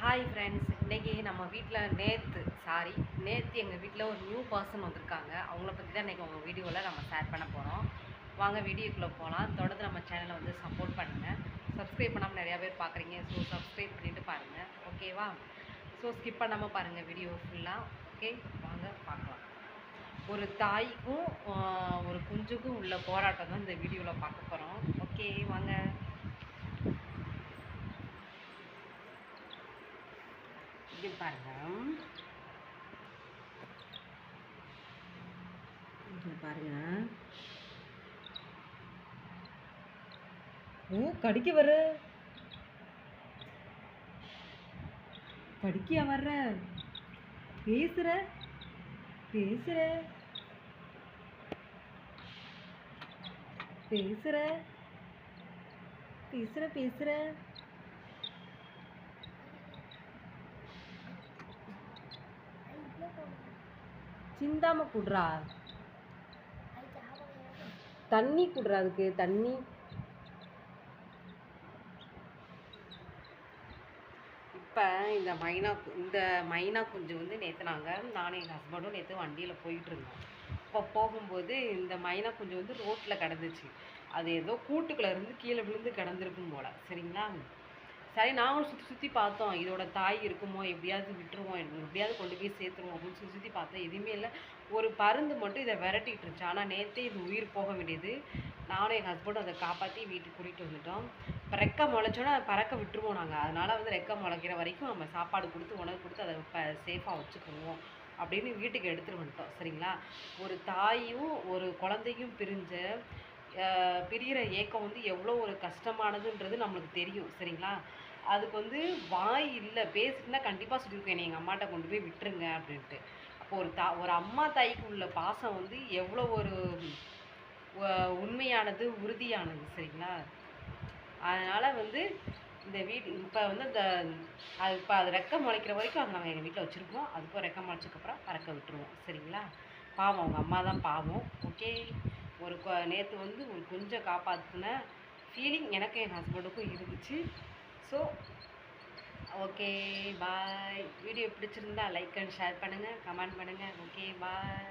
Hi friends இன்றைக்கி நம்ம வீட்டில் நேற்று சாரி நேற்று எங்கள் வீட்டில் ஒரு நியூ பர்சன் வந்திருக்காங்க. அவங்கள பற்றி தான் இன்றைக்கி உங்கள் வீடியோவில் நம்ம ஷேர் பண்ண போகிறோம் வாங்க வீடியோக்குள்ளே போகலாம் தொடர்ந்து நம்ம சேனலை வந்து சப்போர்ட் பண்ணுங்கள் சப்ஸ்கிரைப் பண்ணாமல் நிறையா பேர் பார்க்குறீங்க. ஸோ சப்ஸ்கிரைப் பண்ணிவிட்டு பாருங்கள் ஓகேவா ஸோ ஸ்கிப் பண்ணாமல் பாருங்கள் வீடியோ ஃபுல்லாக ஓகே வாங்க பார்க்கலாம். ஒரு தாய்க்கும் ஒரு குஞ்சுக்கும் உள்ள போராட்டம் தான் இந்த வீடியோவில் பார்க்க போகிறோம் ஓகே வாங்க. இது பாருங்க. பாருங்க. ஓ கடிக்க வர கடிக்கியா வர்ற? பேசுற? பேசுற? பேசுற? பேசுற பேசுற. சிந்தாம குடுறா. தண்ணி குடுறா அதுக்கு தண்ணி. இப்போ இந்த மைனா கு- இந்த மைனா குஞ்சு வந்து நேற்று நாங்கள் நானும் எங்கள் ஹஸ்பண்டும் நேற்று வண்டியில் போயிட்டுருந்தோம் இப்போ போகும்போது இந்த மைனா குஞ்சு வந்து ரோட்டில் கிடந்துச்சு. அது ஏதோ கூட்டுக்குள்ள இருந்து கீழே விழுந்து கிடந்திருக்கும் போல. சரிங்களா? சரி நாங்களும் சுற்றி சுற்றி பார்த்தோம். இதோட தாய் இருக்குமோ எப்படியாவது விட்டுருவோம் எப்படியாவது கொண்டு போய் சேர்த்துருவோம் அப்படின்னு சுற்றி சுற்றி பார்த்தோம். எதுவுமே இல்லை. ஒரு பருந்து மட்டும் இதை விரட்டிகிட்டு இருந்துச்சு. ஆனால் நேற்றே இது உயிர் போக வேண்டியது. நானும் எங்கள் ஹஸ்பண்டும் அதை காப்பாற்றி வீட்டுக்கு கூட்டிகிட்டு வந்துட்டோம். இப்போ ரெக்கை முளைச்சோன்னா அதை பறக்க விட்டுருவோம் நாங்கள் அதனால் வந்து ரெக்கை முளைக்கிற வரைக்கும் நம்ம சாப்பாடு கொடுத்து உணவு கொடுத்து அதை இப்போ சேஃபாக வச்சுக்குவோம் அப்படின்னு வீட்டுக்கு எடுத்துகிட்டு வந்துட்டோம். சரிங்களா? ஒரு தாயும் ஒரு குழந்தையும் பிரிஞ்ச பிரிகிற பிரியிற ஏக்கம் வந்து எவ்வளோ ஒரு கஷ்டமானதுன்றது நம்மளுக்கு தெரியும் சரிங்களா? அதுக்கு வந்து வாய் இல்லை பேசிட்டுனா கண்டிப்பாக சொல்லியிருக்கேன் என்னை எங்கள் அம்மாட்ட கொண்டு போய் விட்டுருங்க அப்படின்ட்டு. அப்போ ஒரு தா ஒரு அம்மா தாய்க்கு உள்ள பாசம் வந்து எவ்வளோ ஒரு உண்மையானது உறுதியானது சரிங்களா? அதனால் வந்து இந்த வீடு இப்போ வந்து அந்த அது இப்போ அது ரெக்கம் முளைக்கிற வரைக்கும் அதை நாங்கள் எங்கள் வீட்டில் வச்சுருக்கோம். அதுக்கும் ரெக்கம் முளைச்சதுக்கப்புறம் பறக்க விட்டுருவோம் சரிங்களா? பாவம் அவங்க அம்மா தான் பாவம் ஓகே? ஒரு நேற்று வந்து ஒரு கொஞ்சம் காப்பாற்றின ஃபீலிங் எனக்கு என் ஹஸ்பண்டுக்கும் இருந்துச்சு. ஸோ ஓகே பாய் வீடியோ பிடிச்சிருந்தா லைக் அண்ட் ஷேர் பண்ணுங்கள் கமெண்ட் பண்ணுங்கள் ஓகே பாய்